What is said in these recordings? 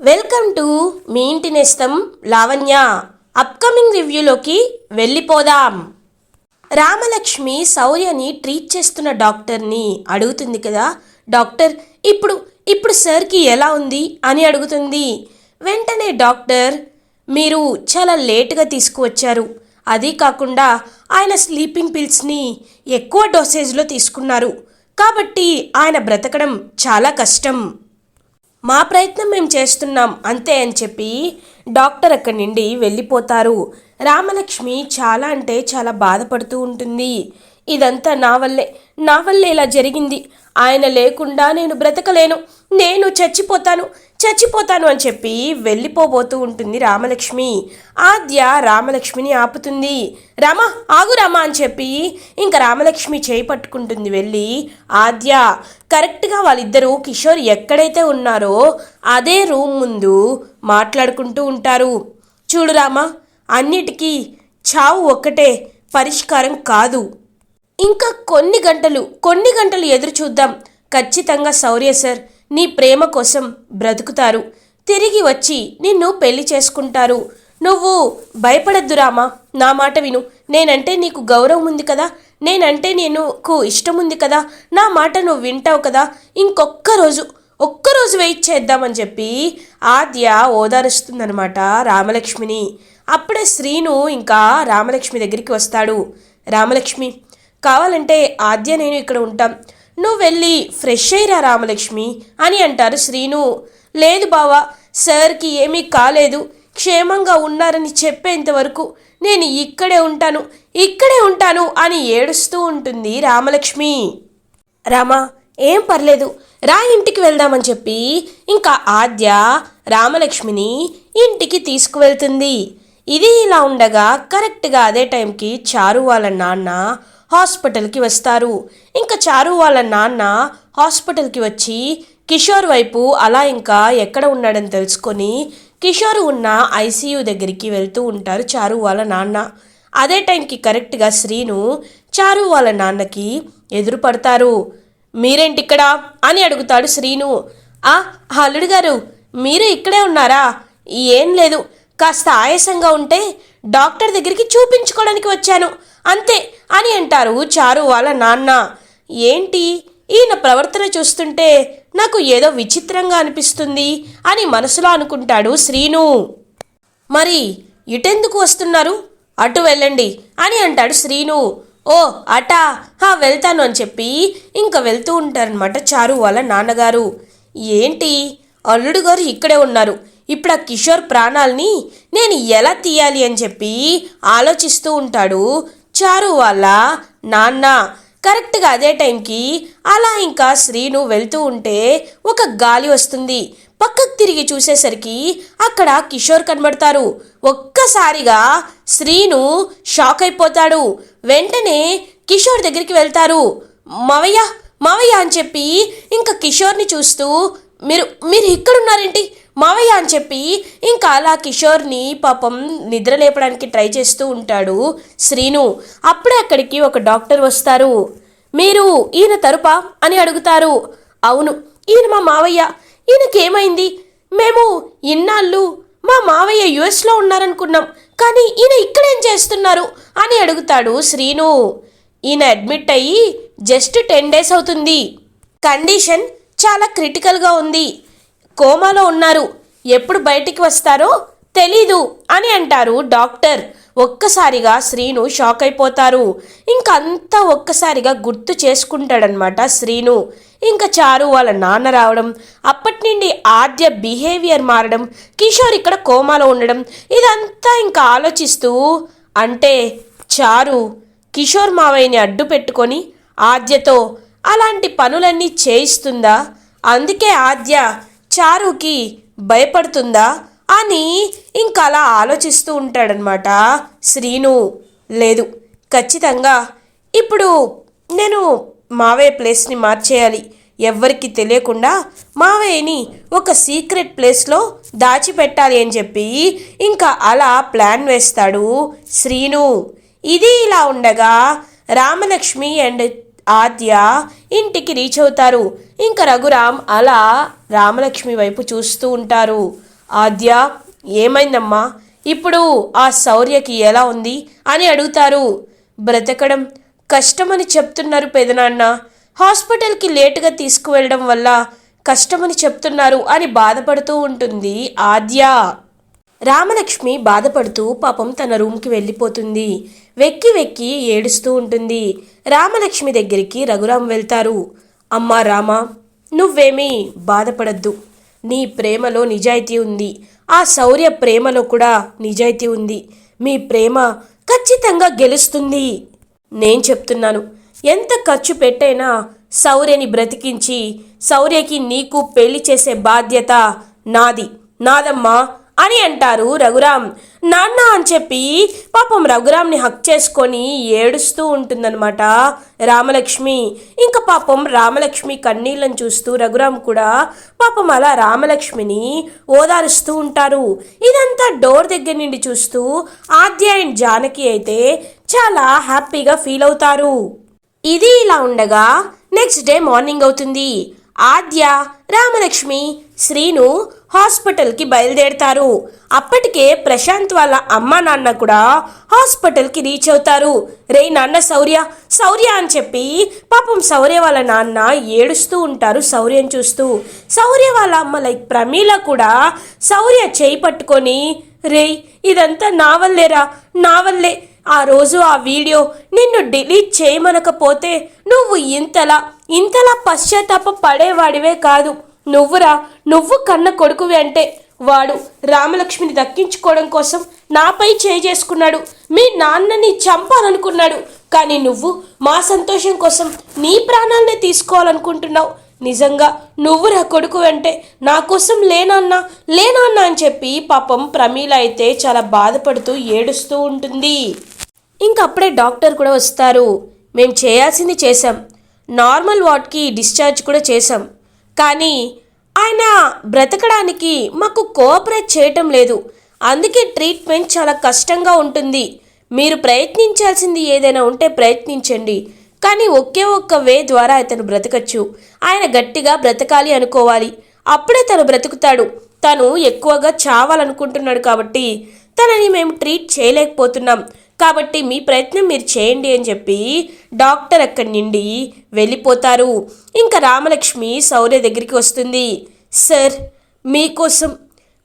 Welcome to me ఇంటి నేస్తం Lavanya. Upcoming రివ్యూలోకి వెళ్ళిపోదాం. రామలక్ష్మి శౌర్యని ట్రీట్ చేస్తున్న డాక్టర్ని అడుగుతుంది కదా? డాక్టర్ ఇప్పుడు ఇప్పుడు సార్కి ఎలా ఉంది? అని అడుగుతుంది. వెంటనే డాక్టర్ మీరు చాలా లేటుగా తీసుకువచ్చారు. అది కాకుండా ఆయన స్లీపింగ్ పిల్స్ని ఎక్కువ డోసేజ్లో తీసుకున్నారు. కాబట్టి ఆయన బ్రతకడం చాలా కష్టం. మా ప్రయత్నం మేము చేస్తున్నాం అంతే అని చెప్పి డాక్టర్ అక్కడి నుండి వెళ్ళిపోతారు. రామలక్ష్మి చాలా అంటే చాలా బాధపడుతూ ఉంటుంది. ఇదంతా నా వల్లే. నా వల్లే ఇలా జరిగింది. ఆయన లేకుండా నేను బ్రతకలేను. నేను చచ్చిపోతాను. చచ్చిపోతాను అని చెప్పి వెళ్ళిపోబోతూ ఉంటుంది రామలక్ష్మి. ఆద్య రామలక్ష్మిని ఆపుతుంది. రామ ఆగు రామ అని చెప్పి ఇంకా రామలక్ష్మి చేయి పట్టుకుంటుంది వెళ్ళి. ఆద్య కరెక్ట్గా వాళ్ళిద్దరూ కిషోర్ ఎక్కడైతే ఉన్నారో అదే రూమ్ ముందు మాట్లాడుకుంటూ ఉంటారు. చూడు రామ అన్నిటికీ చావు ఒక్కటే పరిష్కారం కాదు. ఇంకా కొన్ని గంటలు కొన్ని గంటలు ఎదురు చూద్దాం. ఖచ్చితంగా శౌర్య సార్ నీ ప్రేమ కోసం బ్రతుకుతారు. తిరిగి వచ్చి నిన్ను పెళ్ళి చేసుకుంటారు. నువ్వు భయపడద్దు రామా నా మాట విను. నేనంటే నీకు గౌరవం ఉంది కదా నేనంటే నీకు ఇష్టం ఉంది కదా నా మాట నువ్వు వింటావు కదా. ఇంకొక్క రోజు ఒక్కరోజు వెయిట్ చేద్దామని చెప్పి ఆద్య ఓదారుస్తుందనమాట రామలక్ష్మిని. అప్పుడే శ్రీను ఇంకా రామలక్ష్మి దగ్గరికి వస్తాడు. రామలక్ష్మి కావాలంటే ఆద్య నేను ఇక్కడ ఉంటాం. నువ్వు వెళ్ళి ఫ్రెష్ అయ్యిరా రామలక్ష్మి అని అంటారు శ్రీను. లేదు బావా సార్కి ఏమీ కాలేదు. క్షేమంగా ఉన్నారని చెప్పేంత వరకు నేను ఇక్కడే ఉంటాను ఇక్కడే ఉంటాను అని ఏడుస్తూ ఉంటుంది రామలక్ష్మి. రామా ఏం పర్లేదు రా ఇంటికి వెళ్దామని చెప్పి ఇంకా ఆద్య రామలక్ష్మిని ఇంటికి తీసుకువెళ్తుంది. ఇది ఇలా ఉండగా కరెక్ట్గా అదే టైంకి చారు వాళ్ళ నాన్న హాస్పిటల్కి వస్తారు. ఇంకా చారు వాళ్ళ నాన్న హాస్పిటల్కి వచ్చి కిషోర్ వైపు అలా ఇంకా ఎక్కడ ఉన్నాడని తెలుసుకొని కిషోర్ ఉన్న ఐసీయూ దగ్గరికి వెళ్తూ ఉంటారు చారు వాళ్ళ నాన్న. అదే టైంకి కరెక్ట్గా శ్రీను చారు వాళ్ళ నాన్నకి ఎదురు పడతారు. మీరేంటి ఇక్కడ అని అడుగుతాడు శ్రీను. ఆ అల్లుడు గారు మీరు ఇక్కడే ఉన్నారా? ఏం లేదు. కాస్త ఆయాసంగా ఉంటే డాక్టర్ దగ్గరికి చూపించుకోవడానికి వచ్చాను. అంతే అని అంటారు చారు వాళ్ళ నాన్న. ఏంటి? ఈయన ప్రవర్తన చూస్తుంటే నాకు ఏదో విచిత్రంగా అనిపిస్తుంది అని మనసులో అనుకుంటాడు శ్రీను. మరి ఇటెందుకు వస్తున్నారు? అటు వెళ్ళండి అని అంటాడు శ్రీను. ఓ అటా. హా వెళ్తాను అని చెప్పి ఇంకా వెళ్తూ ఉంటారనమాట చారు వాళ్ళ నాన్నగారు. ఏంటి? అల్లుడు గారు ఇక్కడే ఉన్నారు. ఇప్పుడు ఆ కిషోర్ ప్రాణాల్ని నేను ఎలా తీయాలి అని చెప్పి ఆలోచిస్తూ ఉంటాడు. చారు వాళ్ళ నాన్న. కరెక్ట్గా అదే టైంకి అలా ఇంకా శ్రీను వెళ్తూ ఉంటే ఒక గాలి వస్తుంది. పక్కకు తిరిగి చూసేసరికి అక్కడ కిషోర్ కనబడతారు. ఒక్కసారిగా శ్రీను షాక్ అయిపోతాడు. వెంటనే కిషోర్ దగ్గరికి వెళ్తారు. మవయ్య మావయ్య అని చెప్పి ఇంకా కిషోర్ని చూస్తూ మీరు మీరు ఇక్కడున్నారేంటి? మావయ్య అని చెప్పి ఇంకా అలా కిషోర్ని పాపం నిద్ర లేపడానికి ట్రై చేస్తూ ఉంటాడు శ్రీను. అప్పుడే అక్కడికి ఒక డాక్టర్ వస్తారు. మీరు ఈయన తరుపా అని అడుగుతారు. అవును ఈయన మా మావయ్య. ఈయనకేమైంది? మేము ఇన్నాళ్ళు మా మావయ్య యుఎస్లో ఉన్నారనుకున్నాం కానీ ఈయన ఇక్కడేం చేస్తున్నారు అని అడుగుతాడు శ్రీను. ఈయన అడ్మిట్ అయ్యి జస్ట్ టెన్ డేస్ అవుతుంది. కండిషన్ చాలా క్రిటికల్గా ఉంది. కోమాలో ఉన్నారు. ఎప్పుడు బయటికి వస్తారో తెలీదు అని అంటారు డాక్టర్. ఒక్కసారిగా శ్రీను షాక్ అయిపోతారు. ఇంకంతా ఒక్కసారిగా గుర్తు చేసుకుంటాడనమాట శ్రీను. ఇంకా చారు వాళ్ళ నాన్న రావడం అప్పటి నుండి ఆద్య బిహేవియర్ మారడం కిషోర్ ఇక్కడ కోమాలో ఉండడం ఇదంతా ఇంకా ఆలోచిస్తూ అంటే చారు కిషోర్ మావయ్యని అడ్డు పెట్టుకొని ఆద్యతో అలాంటి పనులన్నీ చేయిస్తుందా? అందుకే ఆద్య చారుకి భయపడుతుందా అని ఇంకా అలా ఆలోచిస్తూ ఉంటాడనమాట శ్రీను లేదు ఖచ్చితంగా. ఇప్పుడు నేను మావయ్య ప్లేస్ని మార్చేయాలి. ఎవ్వరికి తెలియకుండా మావయ్యని ఒక సీక్రెట్ ప్లేస్లో దాచిపెట్టాలి అని చెప్పి ఇంకా అలా ప్లాన్ వేస్తాడు శ్రీను. ఇది ఇలా ఉండగా రామలక్ష్మి అండ్ ఆద్య ఇంటికి రీచ్ అవుతారు. ఇంకా రఘురామ్ అలా రామలక్ష్మి వైపు చూస్తూ ఉంటారు. ఆద్య ఏమైందమ్మా? ఇప్పుడు ఆ శౌర్యకి ఎలా ఉంది? అని అడుగుతారు. బ్రతకడం కష్టమని చెప్తున్నారు పెదనాన్న. హాస్పిటల్కి లేటుగా తీసుకువెళ్ళడం వల్ల కష్టమని చెప్తున్నారు అని బాధపడుతూ ఉంటుంది ఆద్య. రామలక్ష్మి బాధపడుతూ పాపం తన రూమ్కి వెళ్ళిపోతుంది. వెక్కి వెక్కి ఏడుస్తూ ఉంటుంది. రామలక్ష్మి దగ్గరికి రఘురాం వెళ్తారు. అమ్మా రామా నువ్వేమీ బాధపడద్దు. నీ ప్రేమలో నిజాయితీ ఉంది. ఆ శౌర్య ప్రేమలో కూడా నిజాయితీ ఉంది. మీ ప్రేమ ఖచ్చితంగా గెలుస్తుంది. నేను చెప్తున్నాను. ఎంత ఖర్చు పెట్టైనా శౌర్యని బ్రతికించి శౌర్యకి నీకు పెళ్ళి చేసే బాధ్యత నాది. నాదమ్మా అని అంటారు రఘురామ్. నాన్న అని చెప్పి పాపం రఘురామ్ని హక్ చేసుకొని ఏడుస్తూ ఉంటుందన్నమాట రామలక్ష్మి. ఇంకా పాపం రామలక్ష్మి కన్నీళ్ళని చూస్తూ రఘురామ్ కూడా పాపం అలా రామలక్ష్మిని ఓదారుస్తూ ఉంటారు. ఇదంతా డోర్ దగ్గర నుండి చూస్తూ ఆద్య అండ్ జానకి అయితే చాలా హ్యాపీగా ఫీల్ అవుతారు. ఇది ఇలా ఉండగా నెక్స్ట్ డే మార్నింగ్ అవుతుంది. ఆద్య రామలక్ష్మి శ్రీను హాస్పిటల్కి బయలుదేరతారు. అప్పటికే ప్రశాంత్ వాళ్ళ అమ్మ నాన్న కూడా హాస్పిటల్కి రీచ్ అవుతారు. రే నాన్న శౌర్య శౌర్య అని చెప్పి పాపం శౌర్య వాళ్ళ నాన్న ఏడుస్తూ ఉంటారు శౌర్యం చూస్తూ. శౌర్య వాళ్ళ అమ్మ లైక్ ప్రమీల కూడా శౌర్య చేయి పట్టుకొని రేయ్ ఇదంతా నా వల్లేరా? నా వల్లే. ఆ రోజు ఆ వీడియో నిన్ను డిలీట్ చేయమనకపోతే నువ్వు ఇంతలా ఇంతలా పశ్చాత్తాప పడేవాడివే కాదు. నువ్వురా నువ్వు కన్న కొడుకువి అంటే వాడు రామలక్ష్మిని దక్కించుకోవడం కోసం నాపై చేసుకున్నాడు. మీ నాన్నని చంపాలనుకున్నాడు. కానీ నువ్వు మా సంతోషం కోసం నీ ప్రాణాలనే తీసుకోవాలనుకుంటున్నావు. నిజంగా నువ్వు నా కొడుకు అంటే నా కోసం లేనాన్నా లేనాన్నా అని చెప్పి పాపం ప్రమీల అయితే చాలా బాధపడుతూ ఏడుస్తూ ఉంటుంది. ఇంకప్పుడే డాక్టర్ కూడా వస్తారు. మేము చేయాల్సింది చేసాం నార్మల్ వార్డ్కి డిశ్చార్జ్ కూడా చేసాం కానీ ఆయన బ్రతకడానికి మాకు కోఆపరేట్ చేయటం లేదు. అందుకే ట్రీట్మెంట్ చాలా కష్టంగా ఉంటుంది. మీరు ప్రయత్నించాల్సింది ఏదైనా ఉంటే ప్రయత్నించండి. కానీ ఒకే ఒక్క వే ద్వారా అతను బ్రతకచ్చు. ఆయన గట్టిగా బ్రతకాలి అనుకోవాలి. అప్పుడే తను బ్రతుకుతాడు. తను ఎక్కువగా చావాలనుకుంటున్నాడు కాబట్టి తనని మేము ట్రీట్ చేయలేకపోతున్నాం. కాబట్టి మీ ప్రయత్నం మీరు చేయండి అని చెప్పి డాక్టర్ అక్కడి నుండి వెళ్ళిపోతారు. ఇంకా రామలక్ష్మి సౌర్య దగ్గరికి వస్తుంది. సార్ మీకోసం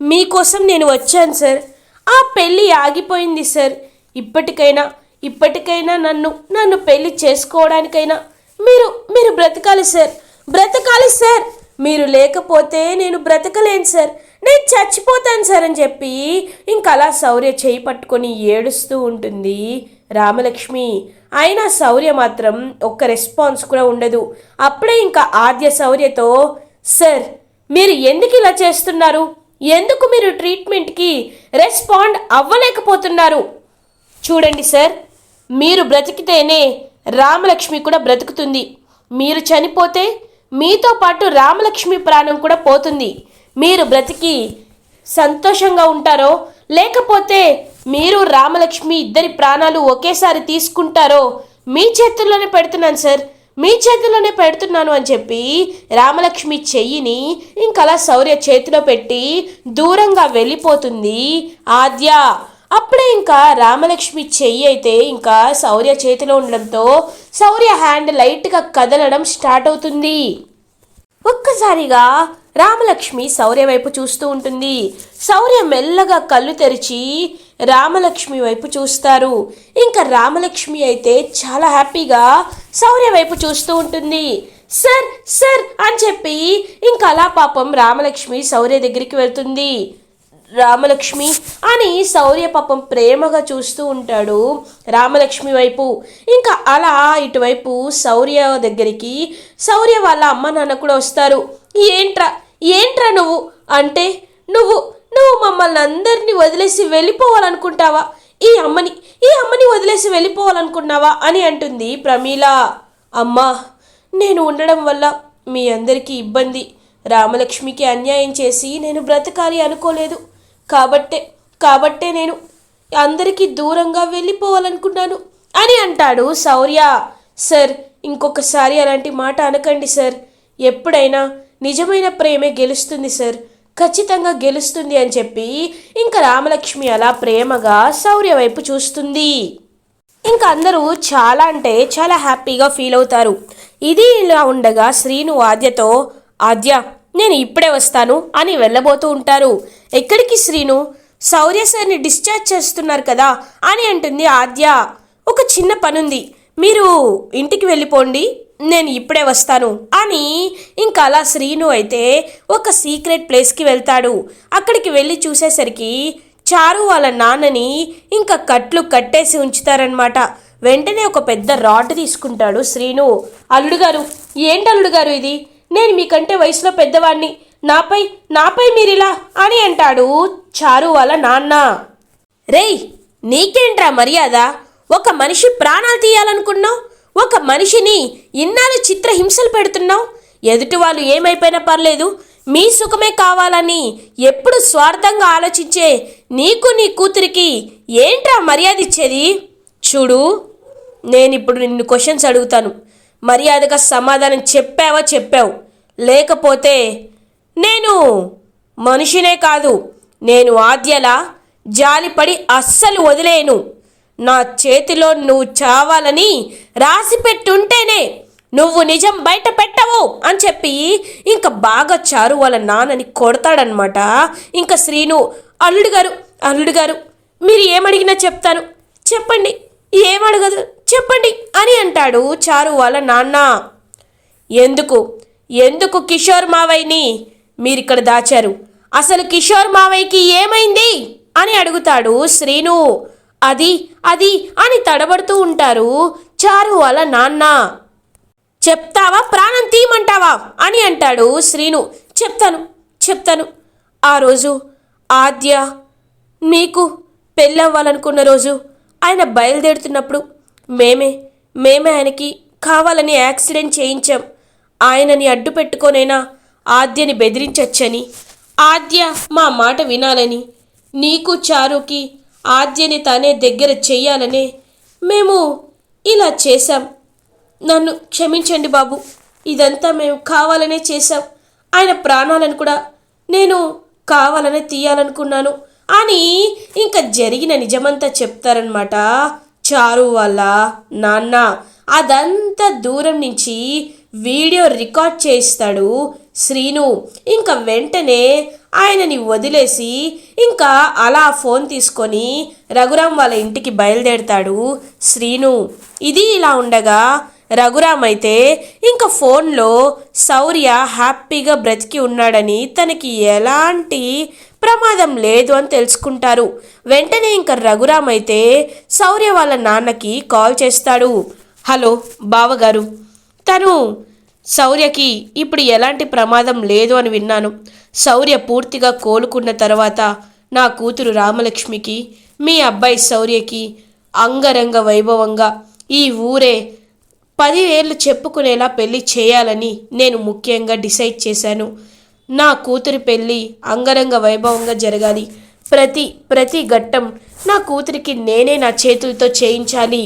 మీకోసం నేను వచ్చాను సార్. ఆ పెళ్ళి ఆగిపోయింది సార్. ఇప్పటికైనా ఇప్పటికైనా నన్ను నన్ను పెళ్ళి చేసుకోవడానికైనా మీరు మీరు బ్రతకాలి సార్. బ్రతకాలి సార్. మీరు లేకపోతే నేను బ్రతకలేను సార్. నేను చచ్చిపోతాను సార్ అని చెప్పి ఇంకా అలా శౌర్య చేయి పట్టుకొని ఏడుస్తూ ఉంటుంది రామలక్ష్మి. అయినా శౌర్య మాత్రం ఒక్క రెస్పాన్స్ కూడా ఉండదు. అప్పుడే ఇంకా ఆద్య శౌర్యతో సార్ మీరు ఎందుకు ఇలా చేస్తున్నారు? ఎందుకు మీరు ట్రీట్మెంట్కి రెస్పాండ్ అవ్వలేకపోతున్నారు? చూడండి సార్ మీరు బ్రతికితేనే రామలక్ష్మి కూడా బ్రతుకుతుంది. మీరు చనిపోతే మీతో పాటు రామలక్ష్మి ప్రాణం కూడా పోతుంది. మీరు బ్రతికి సంతోషంగా ఉంటారో లేకపోతే మీరు రామలక్ష్మి ఇద్దరి ప్రాణాలు ఒకేసారి తీసుకుంటారో మీ చేతుల్లోనే పెడుతున్నాను సార్. మీ చేతుల్లోనే పెడుతున్నాను అని చెప్పి రామలక్ష్మి చెయ్యిని ఇంకలా శౌర్య చేతిలో పెట్టి దూరంగా వెళ్ళిపోతుంది ఆద్య. అప్పుడే ఇంకా రామలక్ష్మి చెయ్యి అయితే ఇంకా శౌర్య చేతిలో ఉండడంతో శౌర్య హ్యాండ్ లైట్గా కదలడం స్టార్ట్ అవుతుంది. ఒక్కసారిగా రామలక్ష్మి శౌర్య వైపు చూస్తూ ఉంటుంది. శౌర్య మెల్లగా కళ్ళు తెరిచి రామలక్ష్మి వైపు చూస్తారు. ఇంకా రామలక్ష్మి అయితే చాలా హ్యాపీగా శౌర్య వైపు చూస్తూ ఉంటుంది. సార్ సార్ అని చెప్పి ఇంకా అలా పాపం రామలక్ష్మి శౌర్య దగ్గరికి వెళ్తుంది. రామలక్ష్మి అని శౌర్య పాపం ప్రేమగా చూస్తూ ఉంటాడు రామలక్ష్మి వైపు. ఇంకా అలా ఇటువైపు శౌర్య దగ్గరికి శౌర్య వాళ్ళ అమ్మ నాన్న కూడా వస్తారు. ఏంట్రా ఏంట్రా నువ్వు? అంటే నువ్వు నువ్వు మమ్మల్ని అందరినీ వదిలేసి వెళ్ళిపోవాలనుకుంటావా? ఈ అమ్మని ఈ అమ్మని వదిలేసి వెళ్ళిపోవాలనుకున్నావా అని అంటుంది ప్రమీల. అమ్మా నేను ఉండడం వల్ల మీ అందరికీ ఇబ్బంది. రామలక్ష్మికి అన్యాయం చేసి నేను బ్రతకాలి అనుకోలేదు. కాబట్టే కాబట్టే నేను అందరికీ దూరంగా వెళ్ళిపోవాలనుకున్నాను అని అంటాడు శౌర్య. సార్ ఇంకొకసారి అలాంటి మాట అనకండి సార్. ఎప్పుడైనా నిజమైన ప్రేమే గెలుస్తుంది సార్. ఖచ్చితంగా గెలుస్తుంది అని చెప్పి ఇంకా రామలక్ష్మి అలా ప్రేమగా శౌర్య వైపు చూస్తుంది. ఇంకా అందరూ చాలా అంటే చాలా హ్యాపీగా ఫీల్ అవుతారు. ఇది ఇలా ఉండగా శ్రీను ఆద్యతో ఆద్య నేను ఇప్పుడే వస్తాను అని వెళ్ళబోతూ ఉంటారు. ఎక్కడికి శ్రీను? శౌర్య సార్ని డిశ్చార్జ్ చేస్తున్నారు కదా అని అంటుంది ఆద్య. ఒక చిన్న పనుంది. మీరు ఇంటికి వెళ్ళిపోండి. నేను ఇప్పుడే వస్తాను అని ఇంకా అలా శ్రీను అయితే ఒక సీక్రెట్ ప్లేస్కి వెళ్తాడు. అక్కడికి వెళ్ళి చూసేసరికి చారు వాళ్ళ నాన్నని ఇంకా కట్లు కట్టేసి ఉంచుతారనమాట వెంటనే ఒక పెద్ద రాడ్ తీసుకుంటాడు శ్రీను. అల్లుడు గారు ఏంటి అల్లుడు గారు ఇది? నేను మీకంటే వయసులో పెద్దవాణ్ణి. నాపై నాపై మీరిలా అని అంటాడు చారు వాళ్ళ నాన్న. రేయ్ నీకేంట్రా మర్యాద? ఒక మనిషి ప్రాణాలు తీయాలనుకున్నావు? ఒక మనిషిని ఇన్నాళ్ళు చిత్రహింసలు పెడుతున్నావు? ఎదుటి వాళ్ళు ఏమైపోయినా పర్లేదు మీ సుఖమే కావాలని ఎప్పుడు స్వార్థంగా ఆలోచించే నీకు నీ కూతురికి ఏంట్రా మర్యాద ఇచ్చేది? చూడు నేనిప్పుడు నిన్ను క్వశ్చన్స్ అడుగుతాను. మర్యాదగా సమాధానం చెప్పావా చెప్పావు? లేకపోతే నేను మనిషినే కాదు నేను ఆద్యలా జాలిపడి అస్సలు వదిలేను. నా చేతిలో నువ్వు చావాలని రాసి పెట్టుంటేనే నువ్వు నిజం బయట పెట్టవు అని చెప్పి ఇంకా బాగా చారు వాళ్ళ నాన్నని కొడతాడనమాట ఇంకా శ్రీను అల్లుడు గారు అల్లుడు గారు మీరు ఏమడిగినా చెప్తాను. చెప్పండి ఏమడగదు చెప్పండి అని అంటాడు చారు వాళ్ళ నాన్న. ఎందుకు? ఎందుకు కిషోర్ మావయ్యని మీరిక్కడ దాచారు? అసలు కిషోర్ మావయ్యకి ఏమైంది? అని అడుగుతాడు శ్రీను. అది అది అని తడబడుతూ ఉంటారు చారు వాళ్ళ నాన్న. చెప్తావా? ప్రాణం తీయమంటావా? అని అంటాడు శ్రీను. చెప్తాను చెప్తాను. ఆ రోజు ఆద్య మీకు పెళ్ళవ్వాలనుకున్న రోజు ఆయన బయలుదేరుతున్నప్పుడు మేమే మేమే ఆయనకి కావాలని యాక్సిడెంట్ చేయించాం. ఆయనని అడ్డు పెట్టుకోనైనా ఆద్యని బెదిరించొచ్చని. ఆద్య మా మాట వినాలని నీకు చారుకి ఆద్యని తానే దగ్గర చెయ్యాలనే మేము ఇలా చేశాం. నన్ను క్షమించండి బాబు ఇదంతా మేము కావాలనే చేశాం. ఆయన ప్రాణాలను కూడా నేను కావాలనే తీయాలనుకున్నాను. అని ఇంకా జరిగిన నిజమంతా చెప్తారనమాట చారు వాళ్ళ నాన్న. అదంతా దూరం నుంచి వీడియో రికార్డ్ చేస్తాడు శ్రీను. ఇంకా వెంటనే ఆయనని వదిలేసి ఇంకా అలా ఫోన్ తీసుకొని రఘురామ్ వాళ్ళ ఇంటికి బయలుదేరతాడు శ్రీను. ఇది ఇలా ఉండగా రఘురామ్ అయితే ఇంకా ఫోన్లో శౌర్య హ్యాపీగా బ్రతికి ఉన్నాడని తనకి ఎలాంటి ప్రమాదం లేదు అని తెలుసుకుంటారు. వెంటనే ఇంకా రఘురామ్ అయితే శౌర్య వాళ్ళ నాన్నకి కాల్ చేస్తాడు. హలో బావగారు. తను శౌర్యకి ఇప్పుడు ఎలాంటి ప్రమాదం లేదు అని విన్నాను. శౌర్య పూర్తిగా కోలుకున్న తర్వాత నా కూతురు రామలక్ష్మికి మీ అబ్బాయి శౌర్యకి అంగరంగ వైభవంగా ఈ ఊరే పదివేళ్ళు చెప్పుకునేలా పెళ్ళి చేయాలని నేను ముఖ్యంగా డిసైడ్ చేశాను. నా కూతురి పెళ్ళి అంగరంగ వైభవంగా జరగాలి. ప్రతి ప్రతి ఘట్టం నా కూతురికి నేనే నా చేతులతో చేయించాలి.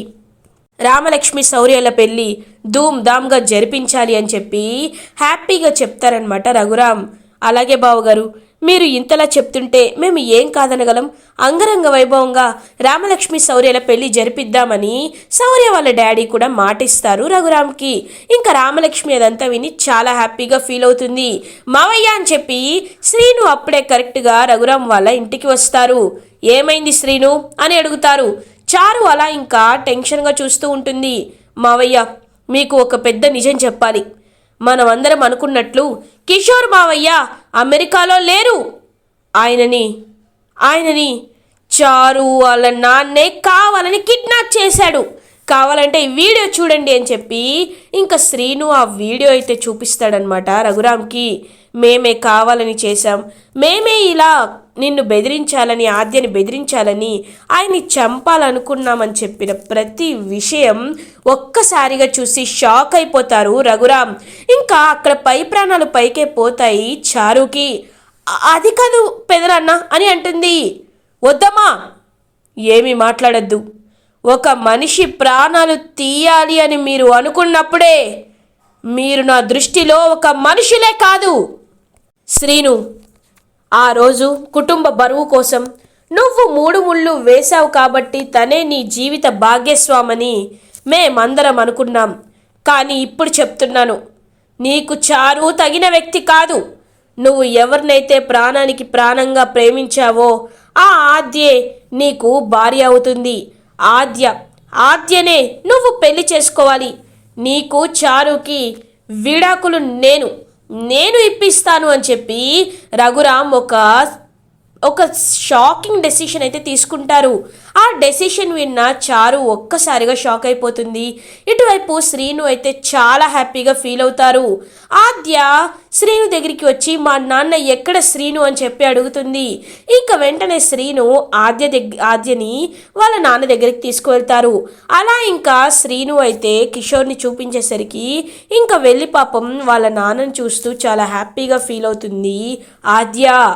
రామలక్ష్మి శౌర్యాల పెళ్ళి ధూమ్ ధామ్గా జరిపించాలి అని చెప్పి హ్యాపీగా చెప్తారనమాట రఘురామ్. అలాగే బావగారు మీరు ఇంతలా చెప్తుంటే మేము ఏం కాదనగలం? అంగరంగ వైభవంగా రామలక్ష్మి శౌర్యల పెళ్ళి జరిపిద్దామని శౌర్య వాళ్ళ డాడీ కూడా మాటిస్తారు రఘురామ్కి. ఇంకా రామలక్ష్మి అదంతా విని చాలా హ్యాపీగా ఫీల్ అవుతుంది. మావయ్య అని చెప్పి శ్రీను అప్పుడే కరెక్ట్గా రఘురామ్ వాళ్ళ ఇంటికి వస్తారు. ఏమైంది శ్రీను? అని అడుగుతారు. చారు అలా ఇంకా టెన్షన్గా చూస్తూ ఉంటుంది. మావయ్య మీకు ఒక పెద్ద నిజం చెప్పాలి. మనమందరం అనుకున్నట్లు కిషోర్ మావయ్య అమెరికాలో లేరు. ఆయనని ఆయనని చారు వాళ్ళ నాన్నే కావాలని కిడ్నాప్ చేశాడు. కావాలంటే ఈ వీడియో చూడండి అని చెప్పి ఇంకా శ్రీను ఆ వీడియో అయితే చూపిస్తాడనమాట రఘురామ్కి. మేమే కావాలని చేశాం. మేమే ఇలా నిన్ను బెదిరించాలని ఆద్యని బెదిరించాలని ఆయన్ని చంపాలనుకున్నామని చెప్పిన ప్రతి విషయం ఒక్కసారిగా చూసి షాక్ అయిపోతారు రఘురామ్. ఇంకా అక్కడ పై ప్రాణాలు పైకే పోతాయి చారుకి. అది కాదు పెదనాన్న అని అంటుంది. వద్దమ్మా ఏమీ మాట్లాడద్దు. ఒక మనిషి ప్రాణాలు తీయాలి అని మీరు అనుకున్నప్పుడే మీరు నా దృష్టిలో ఒక మనుషులే కాదు. శ్రీను ఆ రోజు కుటుంబ బరువు కోసం నువ్వు మూడు ముళ్ళు వేశావు కాబట్టి తనే నీ జీవిత భాగ్యస్వామని మేమందరం అనుకున్నాం. కానీ ఇప్పుడు చెప్తున్నాను. నీకు చారు తగిన వ్యక్తి కాదు. నువ్వు ఎవరినైతే ప్రాణానికి ప్రాణంగా ప్రేమించావో ఆ ఆద్యే నీకు భార్య అవుతుంది. ఆద్య ఆద్యనే నువ్వు పెళ్ళి చేసుకోవాలి. నీకు చారుకి విడాకులు నేను నేను ఇప్పిస్తాను అని చెప్పి రఘురామ్ ఒక ఒక షాకింగ్ డెసిషన్ అయితే తీసుకుంటారు. ఆ డెసిషన్ విన్న చారు ఒక్కసారిగా షాక్ అయిపోతుంది. ఇటువైపు శ్రీను అయితే చాలా హ్యాపీగా ఫీల్ అవుతారు. ఆద్య శ్రీను దగ్గరికి వచ్చి మా నాన్న ఎక్కడ శ్రీను? అని చెప్పి అడుగుతుంది. ఇంకా వెంటనే శ్రీను ఆద్య దగ్గ ఆద్యని వాళ్ళ నాన్న దగ్గరికి తీసుకువెళ్తారు. అలా ఇంకా శ్రీను అయితే కిషోర్ని చూపించేసరికి ఇంకా వెళ్ళి పాపం వాళ్ళ నాన్నని చూస్తూ చాలా హ్యాపీగా ఫీల్ అవుతుంది ఆద్య.